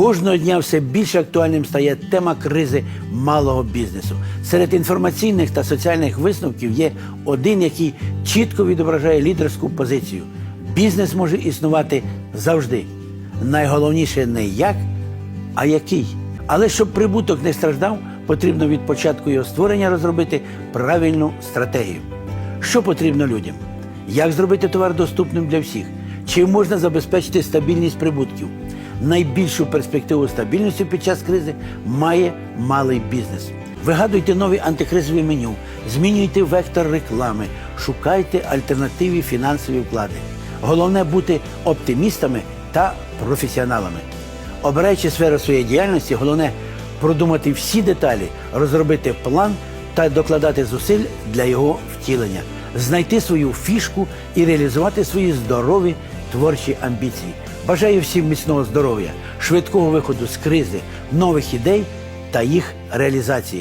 Кожного дня все більш актуальним стає тема кризи малого бізнесу. Серед інформаційних та соціальних висновків є один, який чітко відображає лідерську позицію. Бізнес може існувати завжди. Найголовніше не як, а який. Але щоб прибуток не страждав, потрібно від початку його створення розробити правильну стратегію. Що потрібно людям? Як зробити товар доступним для всіх? Чим можна забезпечити стабільність прибутків? Найбільшу перспективу стабільності під час кризи має малий бізнес. Вигадуйте нові антикризові меню, змінюйте вектор реклами, шукайте альтернативні фінансові вклади. Головне бути оптимістами та професіоналами. Обираючи сферу своєї діяльності, головне продумати всі деталі, розробити план та докладати зусиль для його втілення, знайти свою фішку і реалізувати свої здорові творчі амбіції. Бажаю всім міцного здоров'я, швидкого виходу з кризи, нових ідей та їх реалізації.